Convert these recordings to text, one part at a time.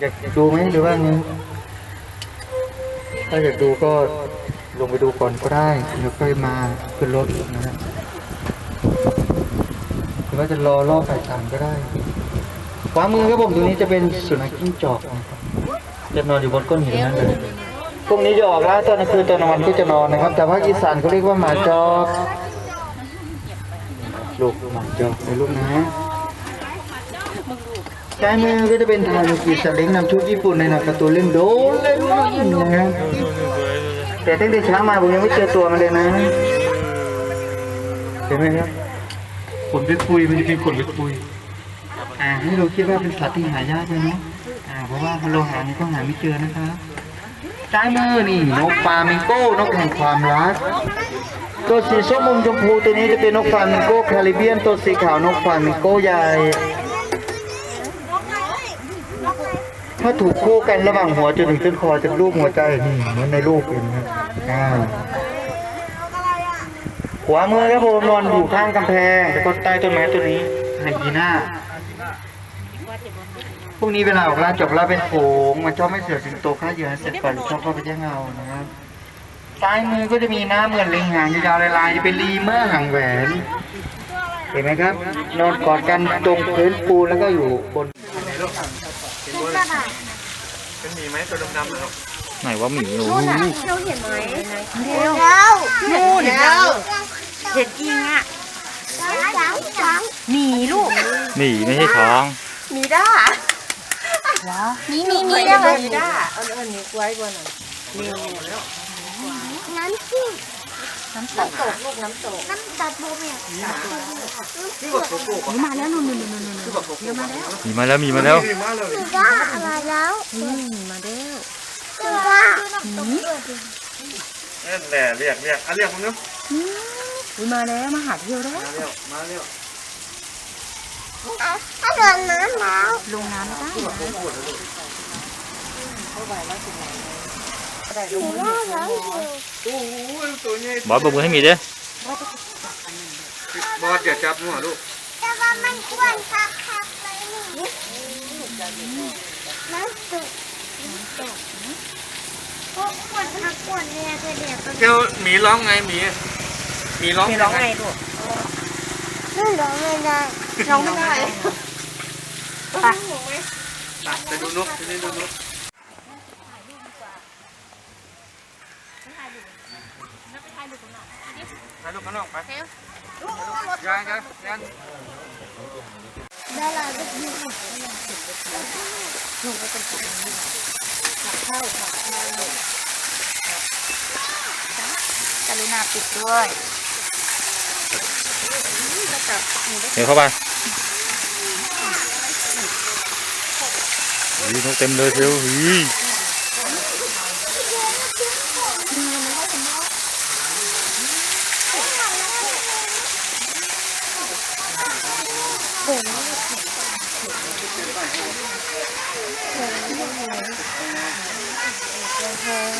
อยากดูไหมหรือว่าไงถ้าอยากดูก็ลงไปดูก่อนก็ได้เดี๋ยวค่อยมาขึ้นรถนะฮะหรือว่าจะรอรอบบ่ายสามก็ได้ขวามือครับผมตรงนี้จะเป็นสุนัขจิ้งจอกนะครับจะนอนอยู่บนก้อนหินนั่นเลยพวกนี้จะออกล่าตอนกลางคืนตอนกลางวันก็จะนอนนะครับ แต่ภาคอีสานเขาเรียกว่าหมาจอกลูกหมาจอกในลูกนะ ซ้ายมือก็จะเป็นทานุกิสเล้งนำชุดญี่ปุ่นในหนังการ์ตูนเรื่องโดเรมอนนะครับแต่ตั้งแต่เช้ามาผมยังไม่เจอตัวมันเลยนะเห็นไหมครับขนไปคุยมันจะเป็นขนไปคุยอ่าให้เราคิดว่าเป็นสัตว์ที่หายากเลยเนาะอ่าเพราะว่าพอเราหานี่ก็หาไม่เจอนะครับซ้ายมือนี่นกฟลามิงโก้นกแห่งความรักตัวสีส้มอมชมพูตัวนี้จะเป็นนกฟลามิงโก้แคริเบียนตัวสีขาวนกฟลามิงโก้ใหญ่ ถ้าถูกคู่กันระหว่างหัวจนถึงต้นคอจะรูปหัวใจนี่เหมือนในรูปเห็นครับอ่าขวามือครับผมนอนอยู่ข้างกำแพงแล้วก็ใต้ต้นไม้ต้นนี้ไฮยีน่าพวกนี้เวลาออกล่าจบล่าเป็นโขงมันชอบไม่เสือสิงโตฆ่าเหยื่อเสร็จก่อนชอบเข้าไปแย่งเงานะครับซ้ายมือก็จะมีหน้าเหมือนลิงหางยาวลายๆจะเป็นลีเมอร์หางแหวนเห็นไหมครับ นอนกอดกันตรงพื้นปูนแล้วก็อยู่บน เป็นหมีไหมตัวดำๆเหรอไหนว่าหมีโอ้นู่นน่ะเราเห็นไหมเร็วนู่นแล้วเห็นจริงอะจังจังหมีลูกหมีไม่ใช่ช้างหมีด้าหมีมีมีด้ไหมีด้าเอาเอันนี้ไว้บนหน่อยน้ำจิ้มน้ำตกลูกน้ำตกน้ำตัดโบเมีย มาแล้วนู่นนู่นนู่นนู่นเดี๋ยวมาแล้วหมีมาแล้วหมีมาแล้วดีมากเลยคือว่ามาแล้วอืมมาแล้วคือว่านั่นแหละเรียกเรียกอะเรียกมึงเนาะอุ้ยมาแล้วมาหาเที่ยวแล้วมาเร็วมาเร็วถ้าโดนน้ำแล้วลงน้ำได้คือว่าน้ำอยู่โอ้โหตัวใหญ่บอสบอกมือให้หมีเด้ บอสอย่าจับหัวลูกแต่ว่ามันอ้วนคักคักเลยนี่น้ำสุกพวกอ้วนคักอ้วนเนี่ยตัวเดียวก็เจ้าหมีร้องไงหมีหมีร้องมีร้องไงลูกนึ่งร้องไม่ได้ร้องไม่ได้อะไปดูนกไปดูนกถ่ายรูปข้างนอกไป ยังยังยังได้ละลูก ยูกรุณาปิดด้วยเดี๋ยวเข้าไปวีนกเต็มเลย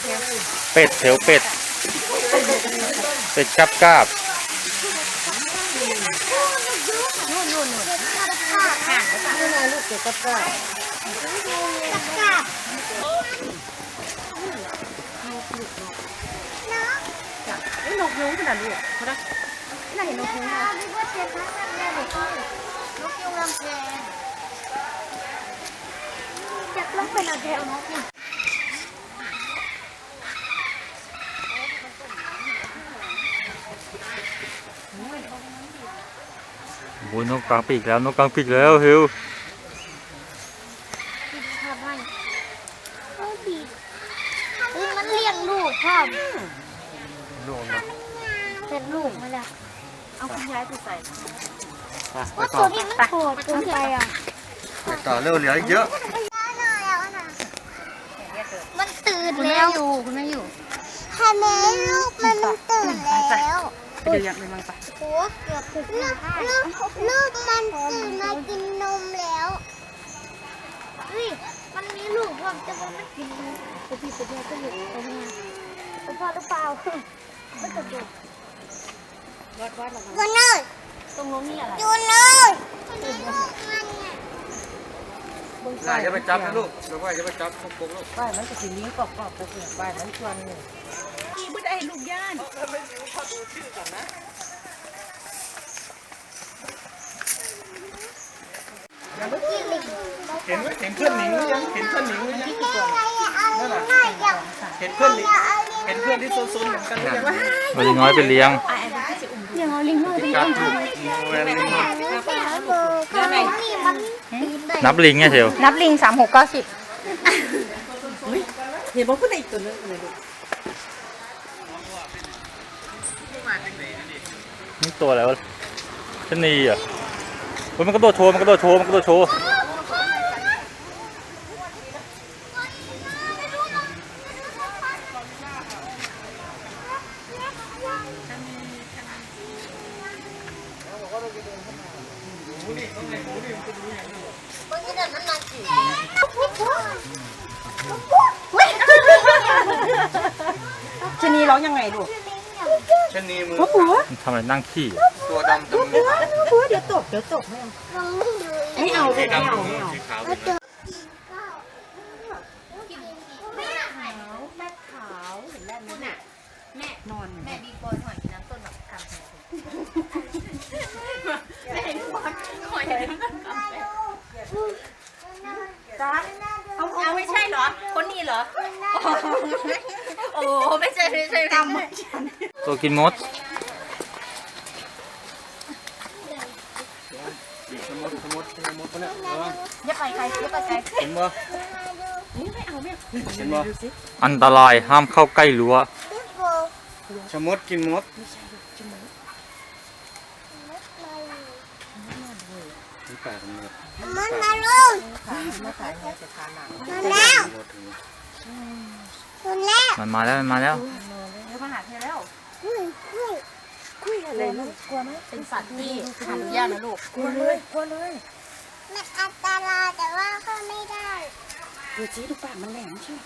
เชียววีเป็ดเถวเป็ด เป็ดกราบกราบ นกยุงขนาดลูกเขาได้น่าเห็นนกยุงไหมนึกว่าเชฟพักกันเลยนกยุงลำแพงอยากลงไปนอนแถวนกยุงโอ้ยนกกลางปีกแล้วนกกลางปีกแล้วฮิว ทำไมไม่ดีเฮ้ยมันเลี้ยงลูกพ่อม ลูกนะ เป็นลูกมาแล้ว เอาคุณยายไปใส่ ไปว่าต่ตัอวนี้มันโหดเกินไปอะไปต่อเร็วเหลืออีกเยอะ มันตื่นคุณแม่แล้ว อยู่คุณแม่อยู่ทำไมลูกมันตื่นแล้วไปดูยักษ์เลยมั้งปะโอ้เกือบถึงลูกลูกลูกมันตื่นมากินนมแล้วเฮ้ยมันมีลูกว่าจะว่ามันกินนมแต่พี่ตัวเดียวก็อยู่ตรงนี้ไปพ่อหรือเปล่าไม่กระโดดวัดวัดหรอ วันนั้น ตรงโน้นนี่อะไรดูเลยน่าจะไปจับนะลูกเดี๋ยวว่าจะไปจับพวกพวกลูกป้ายมันจะสีนี้กรอบกรอบไปเสียป้ายมันชวนเนี่ยอีบุได้ลูกย่านเห็นไหมเห็นเพื่อนหนิงหรือยังเห็นเพื่อนหนิงหรือยังนั่นแหละน่าอยากเห็นเพื่อนหนิงเห็นเพื่อนที่โซนๆเหมือนกันหรือยังเอาลิงน้อยไปเลี้ยงยังเอาลิงน้อยไปจัเลี้ยบงอยู่แว นลิงข้างนี่มันปีนได้นับลิงไงเทียวนับลิงสามหกเก้าสิบเห็นบอกเพื่อนอีกตัวนึงเลยลูกนี่ตัวอะไรวะชะนีเหรอะเฮ้ยมันกระโดดโชว์มันกระโดดโชว์มันกระโดดโชว์ ชนีร้องยังไงลูก ชะนีมือ หัวปัว มั นทำอะไรนั่งขี้ ตัวดำตรงหัวปัวเดี๋ยวตกเดี๋ยวตกไม่เอาลองดูไม่เอาลูกไม่เอาไม่เอาสีขาวแล้วเจอแม่ขาวเห็นแม่ไหมน่ะแม่นอนแม่บีบอยหอยน้ำต้นแบบกำแพงแม่บีบอยหอยน้ำต้นกำแพงจ้าเอาเอาไม่ใช่เหรอ คนนี้เหรอ โอ้โหไม่ใช่ไม่ใช่ไม่ใช่ตัวกินมด สมมติสมมติสมมติเนี่ยเอ ออย่าไปไกลอย่าไปไกลเห็นบ่เห็นบ่อันตรายห้ามเข้าใกล้รั้วชะมดกินมดปลกมันมันมาลูกมาขายเนี่ยจะทานหนังมาแล้วคุณแล้ว มันมาแล้ว มันมาแล้วเดี๋ยวมาหาเธอแล้วคุยคุยคุยอะไรลูกกลัวไหมเป็นสัตว์ที่หาดูยากนะลูกกลัวเลยกลัวเลย มันอันตรายแต่ว่าเข้าไม่ได้ดูจีดูปากมันแหลมใช่ไหม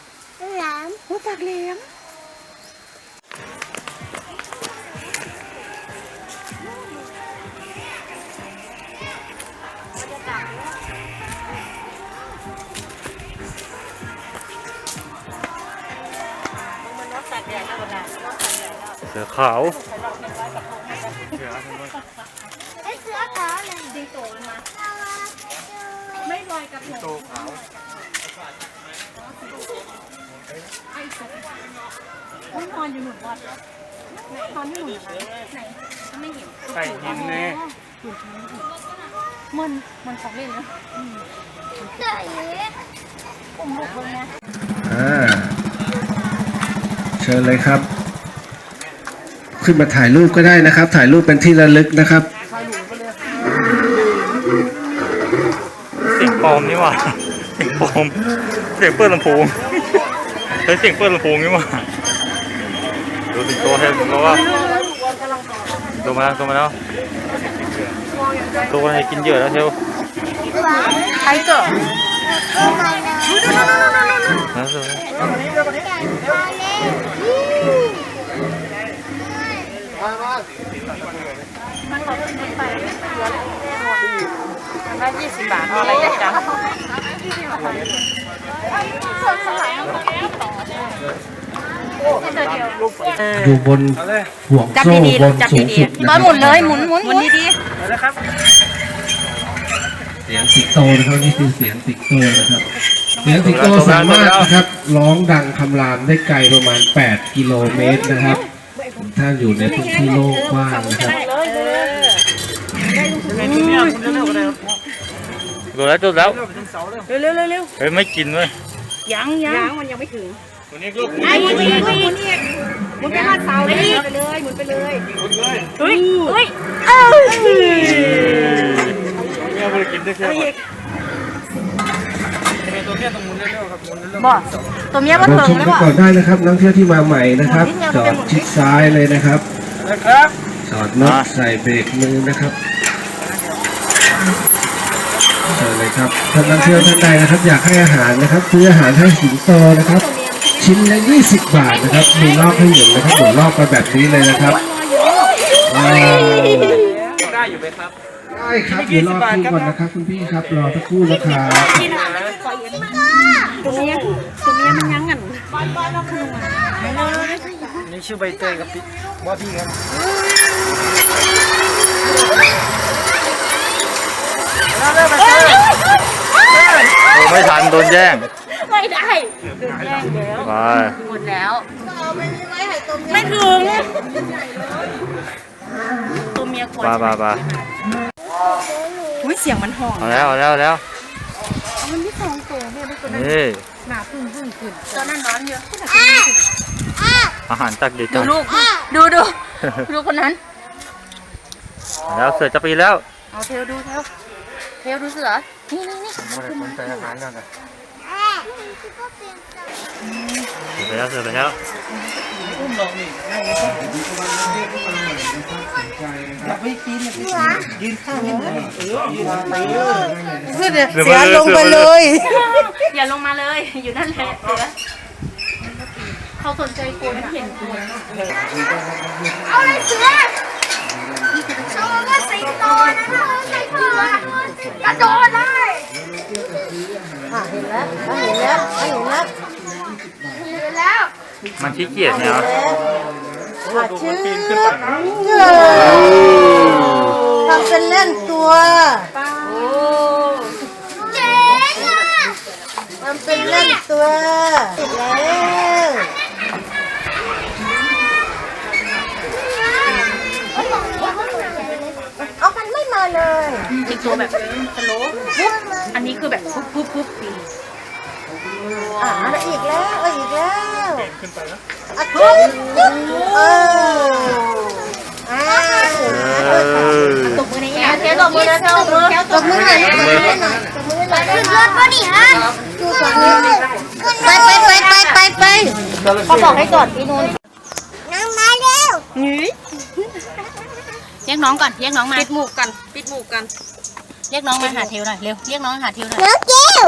หลามโอ้ปากแหลมเสือขาวไอ้เสือขาวเลยดีโตมา ไม่ลอยกระทงโตขาวมันนอนอยู่หนุนวัดนอนอยู่หนุนไหนไม่เห็นไก่หินแน่มันมันของเล่นนะเสือปุ่มบุกเลยนะอ่าเชิญเลยครับ ขึ้นมาถ่ายรูปก็ได้นะครับ ถ่ายรูปเป็นที่ระลึกนะครับ เสียง ปลอมนี่หว่าเสียงปลอมเสียงเปิดลำโพงใช้เสียงเปิดลำโพงนี่หว่าดูสิงโตให้เพราะว่าตัวมาแล้วตัวมาแล้วตัวให้กินเยอะแล้วเทวใครเกิดมาแล้วนะเทวมาแล้วได้ยี่สิบบาทเอาอะไรจังอยู่บนห่วงจับโซ่ดีบๆนจับสูงดีสุดๆนะบอลหมุนเลยหมุนหมุนหมุนดีเสียงสิงโตนะครับนี่คือเสียงสิงโตนะครับ เสียงสิงโตสามารถนะครับร้องดังคำรามได้ไกลประมาณ 8 กิโลเมตรนะครับ ถ้าอยู่ในพื้นที่โล่งกว้างนะครับ ตัวแล้วตัวแล้ว เร็วเร็วเร็วเร็วเฮ้ยไม่กินเว้ยยังยังมันยังไม่ถึงวันนี้ลูกไอ้หมุนอีกหมุนอีกหมุนไปบ้านเสาเลยไปเลยหมุนไปเลยเฮ้ยเฮ้ยเอ้ยเนี่ยบริกินได้แค่ตัวเนี้ยต้องหมุนเร็วๆครับหมุนเร็วๆบ่ตัวเมียมันรอเถิชงมเลยกันบ่ก่อนได้นะครับนักเที่ยวที่มาใหม่นะครับจอดชิดซ้ายเลยนะครับๆนะครับจอดรถใส่เบรกมือนะครับ เชิญเลยครับท่านนักเที่ยวท่านใดนะครับ อยากให้อาหารนะครับซื้ออาหารให้สิงโตนะครับ ชิ้นละ20 บาทนะครับ มีรอบให้หมุนนะครับหมุนรอบไปแบบนี้เลยนะครับว้าวได้ได้อยู่ไหมครับ ได้ครับเดี๋ยวรอคิวก่อนนะครับคุณพี่ครับรอสักครู่นะครับตัวเมียตัวเมียมันยังงันนี่ชื่อใบเตยกับพี่ว่าพี่ครับ โอ้ไม่ทันโดนแย่งไม่ได้ไปหมดแล้ว ไม่ถึงตัวเมียกไปว่าไปไปอุ้ยเสียงมันห่องเอาแล้วเอาแล้วเอาแล้วมันไม่สองตัวแม่ไม่ตัวนั้นนี่หนาพึ่งพึ่งขึ้นตอนนั้นนอนอยู่อาหารจากเด็กดูกันลูกดูดูดูคนนั้น แล้วเสือจะปีนแล้วเอาเทลดูเทลเทลดูเสือ นี่นี่นี่ผมใจอาหารแล้วนะเสือไปแล้วเสือไปแล้วเสียลงไปเลย อย่าลงมาเลย อยู่นั่นแหละเสือเขาสนใจคนเห็นคนเอาเลยเสือ เขาก็สิงโตนะนะใส่เสือกระโดดได้เห็นแล้วเห็นแล้วเห็นแล้วเห็นแล้วมันขี้เกียจเนี่ยเหรอชื่อทำเป็นเล่นตัวเจ๋งอะทำเป็นเล่นตัวติดแล้ว เอามันไม่มาเลยจิกตัวแบบสโลว์ปุ๊บอันนี้คือแบบปุ๊บปุ๊บปุ๊บปีอ่าอีกแล้วเอาอีกแล้วขึ้นไปแล้วอะจุ๊บจุ๊บเอออ่าเออตบมือในนี้เทลตบมือนะเทลตบมือตบมือหน่อยตบมือหน่อยตบมือหน่อยขึ้นรถปะนี่ฮะดูก่อนเลยไปไปไปไปไปไปเขาบอกให้จอดที่นู่นนั่งมาเร็วเรียกน้องก่อนเรียกน้องมาปิดหมูกกัน ปิดหมูกกันเรียกน้องมาหาเทลหน่อยเร็วเรียกน้องหาเทลหน่อยน้องเกล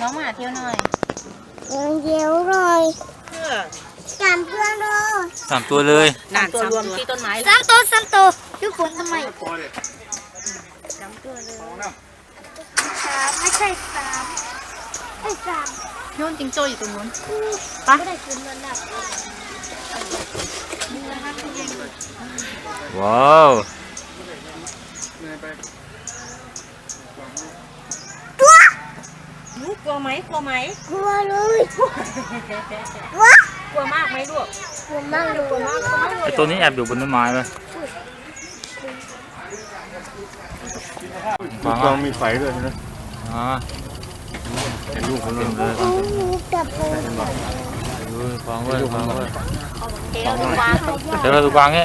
น้องมาหาเทลหน่อยน้องเกลเลยจำเพื่อนเลยสามตัวเลยสามตัวรวมที่ต้นไม้เลยสามตัวสามตัวทุกคนทำไมสามไม่ใช่สามไอ้สามโน่นจิงโจ้อยู่ตรงนู้นไม่ได้คืนเงินแล้ว ว้าวลูกกลัวไหมกลัวไหมกลัวเลยว้ากลัวมากไหมลูกกลัวมากเลยกลัวมากไอตัวนี้แอบอยู่บนต้นไม้ไหมฟังกองมีไฟด้วยนะอ่าเห็นลูกเขาเต็มเลยจับไป ดูฟังเว้ยฟังเว้ยเทลดูวางเดี๋ยวเราดูกวางนี้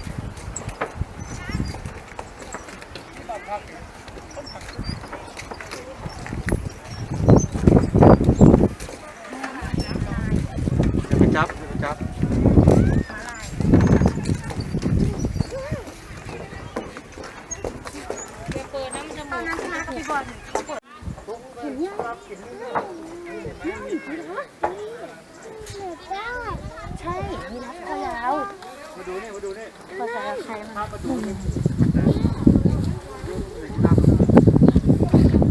ยีราฟได้ใช่ยีราฟคอยาวมาดูนี่มาดูนี่คายาวใครมามาดูนี่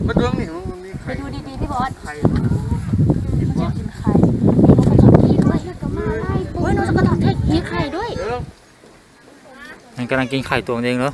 มาดูนี่มีใครดูดีๆพี่บอสใครกินบอสกินไข่มีนกกระจอกเทศด้วยเฮ้ยน้องสุกระจอกเทศมีไข่ด้วยมันกำลังกินไข่ตัวเองเหรอ